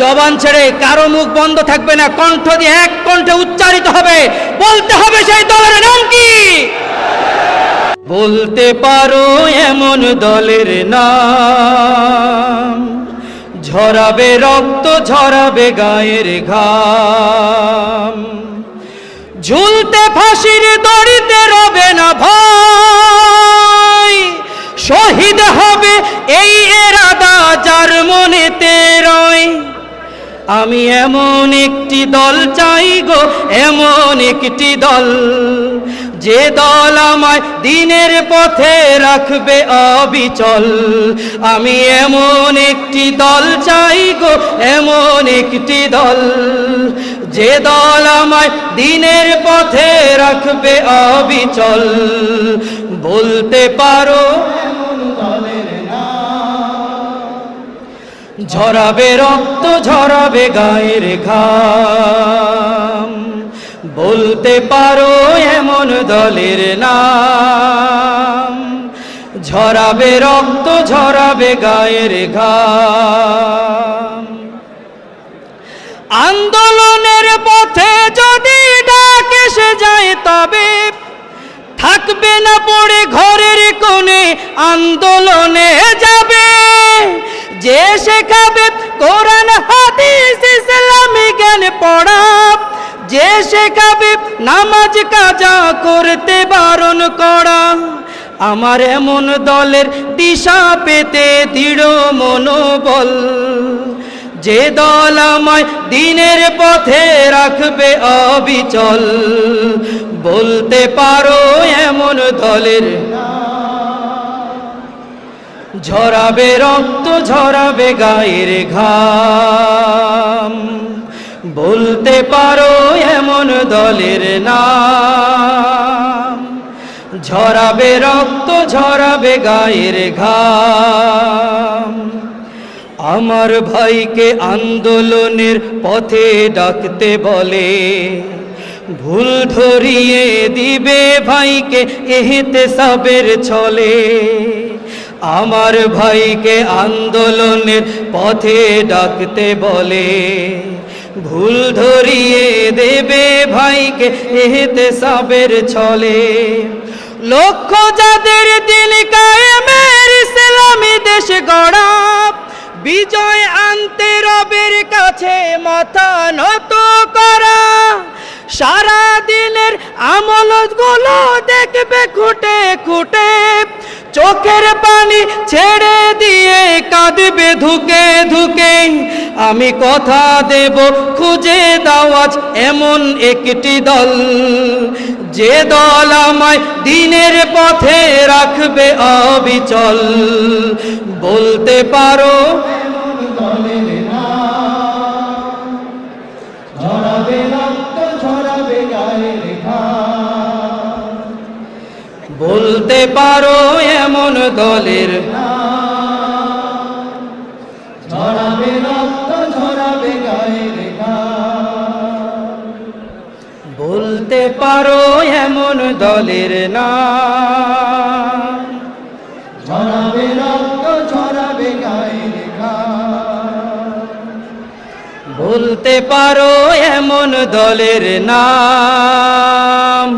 জবান ছেড়ে কারও মুখ বন্ধ থাকবে না, কণ্ঠ দিয়ে এক কণ্ঠে উচ্চারিত হবে। বলতে হবে সেই দলের নাম কি? বলতে পারো এমন দলের নাম, ঝরাবে রক্ত, ঝরাবে গায়ের ঘাম। ঝুলতে ফাঁসির দড়িতে আমি এমন একটি দল চাই গো, এমন একটি দল। যে দল আমায় দিনের পথে রাখবে অবিচল। আমি এমন একটি দল চাই গো, এমন একটি দল। যে দল আমায় দিনের পথে রাখবে অবিচল। বলতে পারো ঝরাবে রক্ত, ঝরাবে গায়ের ঘাম। বলতে পারো এমন দলের নাম। ঝরাবে রক্ত, ঝরাবে গায়ের ঘাম। আন্দোলনের পথে যদি ডাক এসে যায় তবে থাকবে না পড়ে ঘরের কোণে আন্দোলনে যাবে যে শেখাবে, কোরআন, হাদিস, ইসলামী, জ্ঞান পড়া যে শেখাবে, নামাজ, কাজা করতে বারণ করা আমার এমন দলের দিশা পেতে দৃঢ় মনোবল। যে দল আমায় দিনের পথে রাখবে অবিচল। বলতে পারো এমন দলের ঝরাবে রক্ত, ঝরাবে গায়ের ঘাম। বলতে পারো এমন দলের নাম। ঝরাবে রক্ত, ঝরাবে গায়ের ঘাম। আমার ভাইকে আন্দোলনের পথে ডাকতে বলে, ভুল ধরিয়ে দিবে ভাইকে এহেতে সাবের ছলে। আমার ভাইকে আন্দোলনের পথে ডাকতে বলে, ভুল ধরিয়ে দেবে ভাইকে এহেতে সাবের ছলে। লক্ষ্য যাদের দিন কায়েমের ইসলামী দেশ গড়া বিজয় আনতে রবের কাছে মাথা নত করা। সারা দিনের আমলগুলো দেখবে খুঁটে খুঁটে চোখের পানি ছেড়ে দিয়ে কাঁদবে ধুকে ধুকে। আমি কথা দেব, খুঁজে দাওয়াজ এমন একটি দল। যে দল আমায় দিনের পথে রাখবে অবিচল। বলতে পারো বলতে পারো এমন দলের ঝরাবে রক্ত ঝরাবে গায়ের বলতে পারো এমন দলের না ঝরাবে রক্ত ঝরাবে গায়ের বলতে পারো এমন দলের নাম।